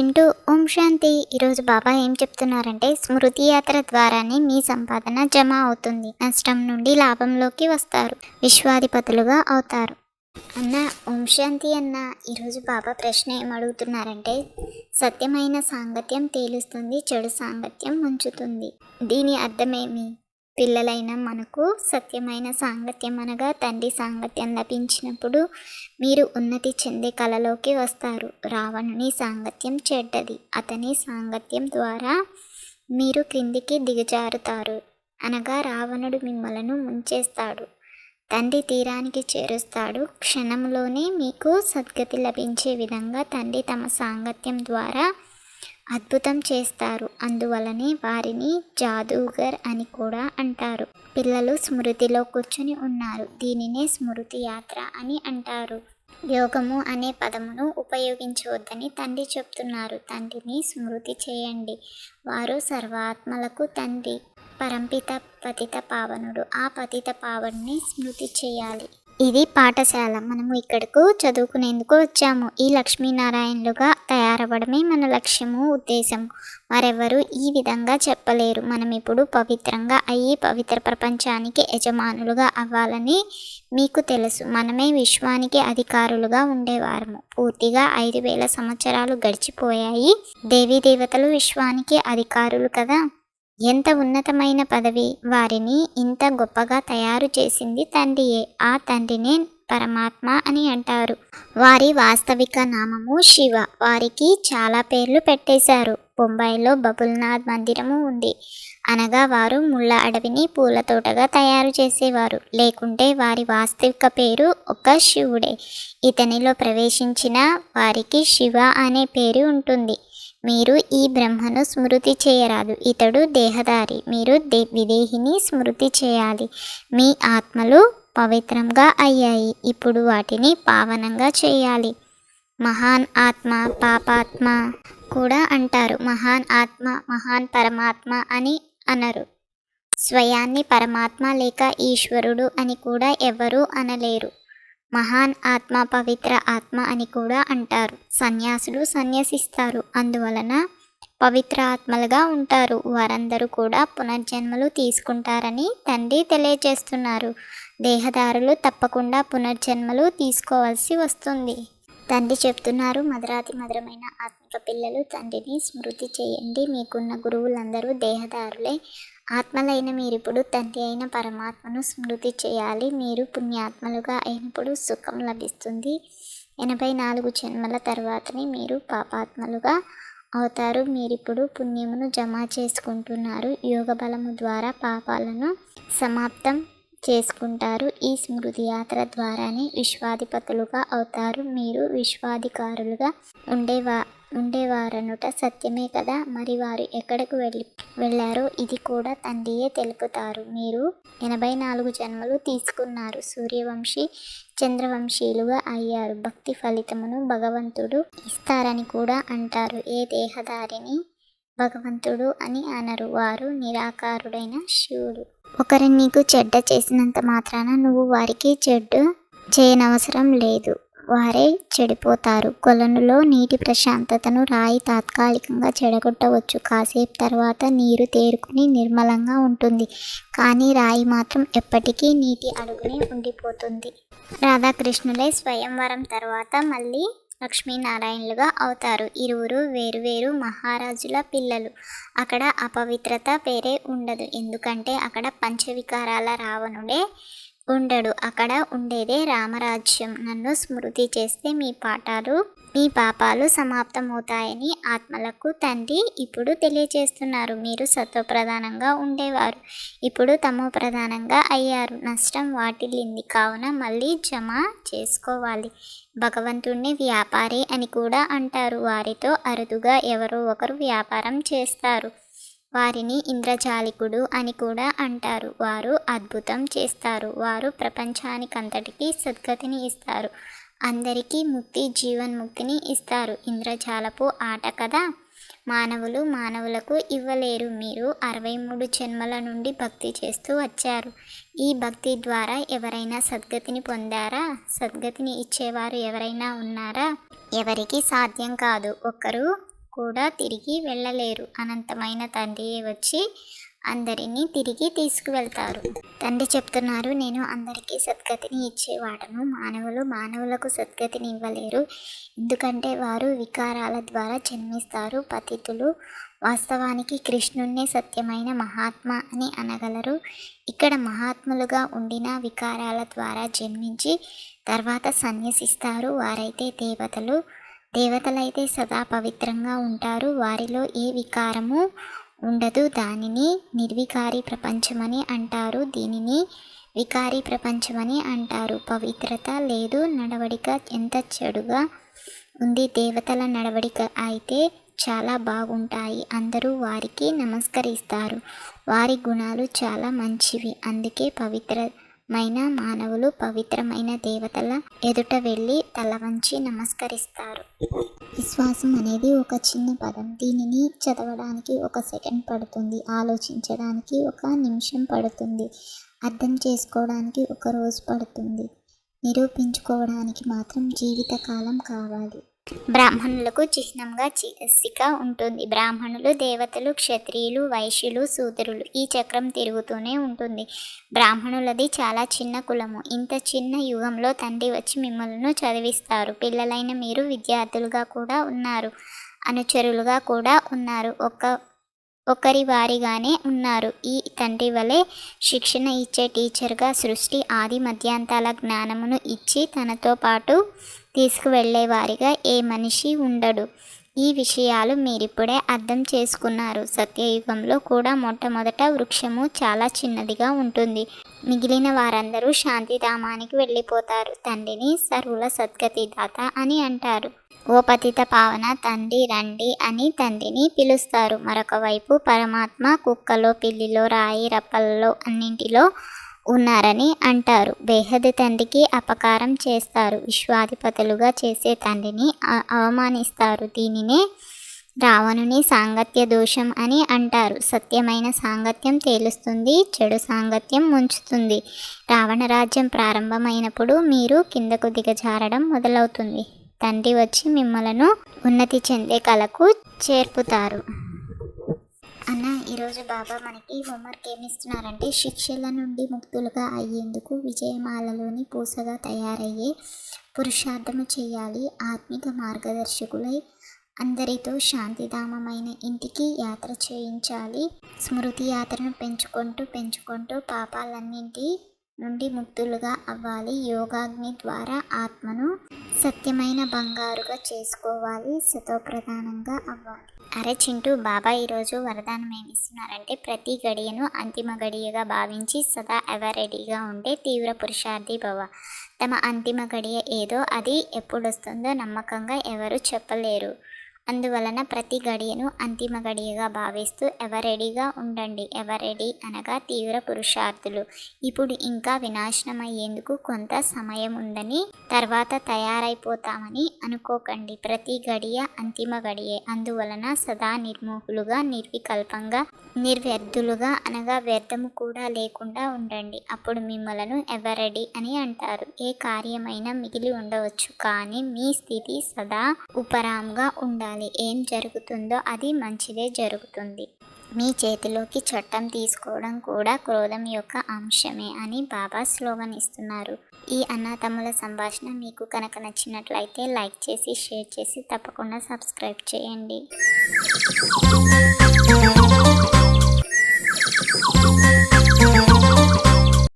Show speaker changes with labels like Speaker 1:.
Speaker 1: చింటూ ఓం శాంతి. ఈరోజు బాబా ఏం చెప్తున్నారంటే స్మృతి యాత్ర ద్వారానే మీ సంపాదన జమ అవుతుంది. నష్టం నుండి లాభంలోకి వస్తారు. విశ్వాధిపతులుగా అవుతారు. అన్న ఓం శాంతి అన్న. ఈరోజు బాబా ప్రశ్న ఏం అడుగుతున్నారంటే సత్యమైన సాంగత్యం తేలుస్తుంది చెడు సాంగత్యం ఉంచుతుంది దీని అర్థమేమి? పిల్లలైన మనకు సత్యమైన సాంగత్యం అనగా తండ్రి సాంగత్యం లభించినప్పుడు మీరు ఉన్నతి చెందే కళలోకి వస్తారు. రావణుని సాంగత్యం చెడ్డది. అతని సాంగత్యం ద్వారా మీరు క్రిందికి దిగజారుతారు. అనగా రావణుడు మిమ్మలను ముంచేస్తాడు. తండ్రి తీరానికి చేరుస్తాడు. క్షణంలోనే మీకు సద్గతి లభించే విధంగా తండ్రి తమ సాంగత్యం ద్వారా అద్భుతం చేస్తారు. అందువలనే వారిని జాదూగర్ అని కూడా అంటారు. పిల్లలు స్మృతిలో కూర్చుని ఉన్నారు. దీనినే స్మృతి యాత్ర అని అంటారు. యోగము అనే పదమును ఉపయోగించవద్దని తండ్రి చెప్తున్నారు. తండ్రిని స్మృతి చేయండి. వారు సర్వాత్మలకు తండ్రి పరంపిత పతిత పావనుడు. ఆ పతిత పావనుని స్మృతి చేయాలి. ఇది పాఠశాల. మనము ఇక్కడకు చదువుకునేందుకు వచ్చాము. ఈ లక్ష్మీనారాయణలుగా తయారవ్వడమే మన లక్ష్యము ఉద్దేశము. మరెవరు ఈ విధంగా చెప్పలేరు. మనం ఇప్పుడు పవిత్రంగా అయ్యి పవిత్ర ప్రపంచానికి యజమానులుగా అవ్వాలని మీకు తెలుసు. మనమే విశ్వానికి అధికారులుగా ఉండేవారము. పూర్తిగా ఐదు వేల సంవత్సరాలు గడిచిపోయాయి. దేవీ దేవతలు విశ్వానికి అధికారులు కదా? ఎంత ఉన్నతమైన పదవి వారిని ఇంత గొప్పగా తయారు చేసింది తండ్రియే. ఆ తండ్రినే పరమాత్మ అని అంటారు. వారి వాస్తవిక నామము శివ. వారికి చాలా పేర్లు పెట్టేశారు. బొంబాయిలో బబుల్నాథ్ మందిరము ఉంది. అనగా వారు ముళ్ళ అడవిని పూల తోటగా తయారు చేసేవారు. లేకుంటే వారి వాస్తవిక పేరు ఒక శివుడే. ఇతనిలో ప్రవేశించిన వారికి శివ అనే పేరు ఉంటుంది. మీరు ఈ బ్రహ్మను స్మృతి చేయరాదు. ఇతడు దేహదారి మీరు దే విదేహిని స్మృతి చేయాలి. మీ ఆత్మలు పవిత్రంగా అయ్యాయి. ఇప్పుడు వాటిని పావనంగా చేయాలి. మహాన్ ఆత్మ పాపాత్మ కూడా అంటారు. మహాన్ ఆత్మ మహాన్ పరమాత్మ అని అనరు. స్వయాన్ని పరమాత్మ లేక ఈశ్వరుడు అని కూడా ఎవరూ అనలేరు. మహాన్ ఆత్మ పవిత్ర ఆత్మ అని కూడా అంటారు. సన్యాసులు సన్యసిస్తారు. అందువలన పవిత్ర ఆత్మలుగా ఉంటారు. వారందరూ కూడా పునర్జన్మలు తీసుకుంటారని తండ్రి తెలియజేస్తున్నారు. దేహదారులు తప్పకుండా పునర్జన్మలు తీసుకోవాల్సి వస్తుంది. తండ్రి చెప్తున్నారు మధురాతి మధురమైన ఆత్మిక పిల్లలు తండ్రిని స్మృతి చేయండి. మీకున్న గురువులందరూ దేహదారులే. ఆత్మలైన మీరిప్పుడు తండ్రి అయిన పరమాత్మను స్మృతి చేయాలి. మీరు పుణ్యాత్మలుగా అయినప్పుడు సుఖం లభిస్తుంది. ఎనభై నాలుగు జన్మల తర్వాతనే మీరు పాపాత్మలుగా అవుతారు. మీరిప్పుడు పుణ్యమును జమ చేసుకుంటున్నారు. యోగ బలము ద్వారా పాపాలను సమాప్తం చేసుకుంటారు. ఈ స్మృతి యాత్ర ద్వారానే విశ్వాధిపతులుగా అవుతారు. మీరు విశ్వాధికారులుగా ఉండేవా ఉండేవారనుట సత్యమే కదా. మరి వారు ఎక్కడకు వెళ్ళి వెళ్ళారో ఇది కూడా తండ్రియే తెలుపుతారు. మీరు ఎనభై నాలుగు జన్మలు తీసుకున్నారు. సూర్యవంశీ చంద్రవంశీలుగా అయ్యారు. భక్తి ఫలితమును భగవంతుడు ఇస్తారని కూడా అంటారు. ఏ దేహదారిని భగవంతుడు అని అనరు. వారు నిరాకారుడైన శివుడు ఒకరు నీకు చెడ్డ చేసినంత మాత్రాన నువ్వు వారికి చెడ్డు చేయనవసరం లేదు. వారే చెడిపోతారు. కొలనులో నీటి ప్రశాంతతను రాయి తాత్కాలికంగా చెడగొట్టవచ్చు. కాసేపు తర్వాత నీరు తేరుకుని నిర్మలంగా ఉంటుంది. కానీ రాయి మాత్రం ఎప్పటికీ నీటి అడుగునే ఉండిపోతుంది. రాధాకృష్ణులే స్వయంవరం తర్వాత మళ్ళీ లక్ష్మీనారాయణలుగా అవుతారు. ఇరువురు వేరువేరు మహారాజుల పిల్లలు. అక్కడ అపవిత్రత పేరే ఉండదు. ఎందుకంటే అక్కడ పంచవికారాల రావణుడే ఉండడు. అక్కడ ఉండేదే రామరాజ్యం. నన్ను స్మృతి చేస్తే మీ పాఠాలు మీ పాపాలు సమాప్తమవుతాయని ఆత్మలకు తండ్రి ఇప్పుడు తెలియజేస్తున్నారు. మీరు సత్వప్రధానంగా ఉండేవారు. ఇప్పుడు తమో ప్రధానంగా అయ్యారు. నష్టం వాటిల్లింది. కావున మళ్ళీ జమ చేసుకోవాలి. భగవంతుణ్ణి వ్యాపారి అని కూడా అంటారు. వారితో అరుదుగా ఎవరో ఒకరు వ్యాపారం చేస్తారు. వారిని ఇంద్రజాలికుడు అని కూడా అంటారు. వారు అద్భుతం చేస్తారు. వారు ప్రపంచానికంతటికీ సద్గతిని ఇస్తారు. అందరికీ ముక్తి జీవన్ముక్తిని ఇస్తారు. ఇంద్రజాలపు ఆట కదా? మానవులు మానవులకు ఇవ్వలేరు. మీరు అరవై మూడు జన్మల నుండి భక్తి చేస్తూ వచ్చారు. ఈ భక్తి ద్వారా ఎవరైనా సద్గతిని పొందారా? సద్గతిని ఇచ్చేవారు ఎవరైనా ఉన్నారా? ఎవరికి సాధ్యం కాదు. ఒకరు కూడా తిరిగి వెళ్ళలేరు. అనంతమైన తండ్రి వచ్చి అందరినీ తిరిగి తీసుకువెళ్తారు. తండ్రి చెప్తున్నారు నేను అందరికీ సద్గతిని ఇచ్చేవాడను. మానవులు మానవులకు సద్గతిని ఇవ్వలేరు. ఎందుకంటే వారు వికారాల ద్వారా జన్మిస్తారు. పతితులు వాస్తవానికి కృష్ణున్నే సత్యమైన మహాత్మ అని అనగలరు. ఇక్కడ మహాత్ములుగా ఉండిన వికారాల ద్వారా జన్మించి తర్వాత సన్యసిస్తారు. వారైతే దేవతలు. దేవతలైతే సదా పవిత్రంగా ఉంటారు. వారిలో ఏ వికారము ఉండదు. దానిని నిర్వికారి ప్రపంచమని అంటారు. దీనిని వికారి ప్రపంచమని అంటారు. పవిత్రత లేదు. నడవడిక ఎంత చెడుగా ఉంది. దేవతల నడవడిక అయితే చాలా బాగుంటాయి. అందరూ వారికి నమస్కరిస్తారు. వారి గుణాలు చాలా మంచివి. అందుకే పవిత్ర మైన మానవులు పవిత్రమైన దేవతల ఎదుట వెళ్ళి తల వంచి నమస్కరిస్తారు. విశ్వాసం అనేది ఒక చిన్న పదం. దీనిని చదవడానికి ఒక సెకండ్ పడుతుంది. ఆలోచించడానికి ఒక నిమిషం పడుతుంది. అర్థం చేసుకోవడానికి ఒక రోజు పడుతుంది. నిరూపించుకోవడానికి మాత్రం జీవితకాలం కావాలి. బ్రాహ్మణులకు చిహ్నంగా చిసిక ఉంటుంది. బ్రాహ్మణులు దేవతలు క్షత్రియులు వైశ్యులు శూద్రులు ఈ చక్రం తిరుగుతూనే ఉంటుంది. బ్రాహ్మణులది చాలా చిన్న కులము. ఇంత చిన్న యుగంలో తండ్రి వచ్చి మిమ్మల్ని చదివిస్తారు. పిల్లలైన మీరు విద్యార్థులుగా కూడా ఉన్నారు. అనుచరులుగా కూడా ఉన్నారు. ఒక ఒకరి వారిగానే ఉన్నారు. ఈ తండ్రి వలె శిక్షణ ఇచ్చే టీచర్గా సృష్టి ఆది మధ్యాంతాల జ్ఞానమును ఇచ్చి తనతో పాటు తీసుకువెళ్ళేవారిగా ఏ మనిషి ఉండడు. ఈ విషయాలు మీరిప్పుడే అర్థం చేసుకున్నారు. సత్యయుగంలో కూడా మొట్టమొదట వృక్షము చాలా చిన్నదిగా ఉంటుంది. మిగిలిన వారందరూ శాంతిధామానికి వెళ్ళిపోతారు. తండ్రిని సర్వుల సద్గతిదాత అని అంటారు. ఓ పతిత పావన తండ్రి రండి అని తండ్రిని పిలుస్తారు. మరొక వైపు పరమాత్మ కుక్కలో పిల్లిలో రాయి రప్పలలో అన్నింటిలో ఉన్నారని అంటారు. బేహద్ తండ్రికి అపకారం చేస్తారు. విశ్వాధిపతులుగా చేసే తండ్రిని అవమానిస్తారు. దీనినే రావణుని సాంగత్య దోషం అని అంటారు. సత్యమైన సాంగత్యం తేలుస్తుంది చెడు సాంగత్యం ముంచుతుంది. రావణ రాజ్యం ప్రారంభమైనప్పుడు మీరు కిందకు దిగజారడం మొదలవుతుంది. తండ్రి వచ్చి మిమ్మలను ఉన్నతి చెందే కళకు చేర్పుతారు. అన్న ఈరోజు బాబా మనకి హోంవర్క్ ఏమి ఇస్తున్నారంటే శిక్షల నుండి ముక్తులుగా అయ్యేందుకు విజయమాలలోని పూసగా తయారయ్యే పురుషార్థము చేయాలి. ఆత్మిక మార్గదర్శకులై అందరితో శాంతిధామమైన ఇంటికి యాత్ర చేయించాలి. స్మృతి యాత్రను పెంచుకుంటూ పెంచుకుంటూ పాపాలన్నింటి నుండి ముక్తులుగా అవ్వాలి. యోగాగ్ని ద్వారా ఆత్మను సత్యమైన బంగారుగా చేసుకోవాలి. సతోప్రధానంగా అవ్వాలి. అరే చింటూ బాబా ఈరోజు వరదానం ఏమి ఇస్తున్నారంటే ప్రతి గడియను అంతిమ గడియగా భావించి సదా ఎవర్ రెడీగా ఉండే తీవ్ర పురుషార్థి భవ. తమ అంతిమ గడియ ఏదో అది ఎప్పుడు వస్తుందో నమ్మకంగా ఎవరు చెప్పలేరు. అందువలన ప్రతి గడియను అంతిమ గడియగా భావిస్తూ ఎవరెడీగా ఉండండి ఎవరెడీ అనగా తీవ్ర పురుషార్థులు. ఇప్పుడు ఇంకా వినాశనమయ్యేందుకు కొంత సమయం ఉందని తర్వాత తయారైపోతామని అనుకోకండి. ప్రతి గడియ అంతిమ గడియే అందువలన సదా నిర్మోహులుగా నిర్వికల్పంగా మీరు వ్యర్థులుగా అనగా వ్యర్థము కూడా లేకుండా ఉండండి. అప్పుడు మిమ్మలను ఎవరడి అని అంటారు. ఏ కార్యమైనా మిగిలి ఉండవచ్చు. కానీ మీ స్థితి సదా ఉపరాంగా ఉండాలి. ఏం జరుగుతుందో అది మంచిదే జరుగుతుంది. మీ చేతిలోకి చట్టం తీసుకోవడం కూడా క్రోధం యొక్క అంశమే అని బాబా స్లోగన్ ఇస్తున్నారు. ఈ అన్నతమ్ముల సంభాషణ మీకు కనుక నచ్చినట్లయితే లైక్ చేసి షేర్ చేసి తప్పకుండా సబ్స్క్రైబ్ చేయండి.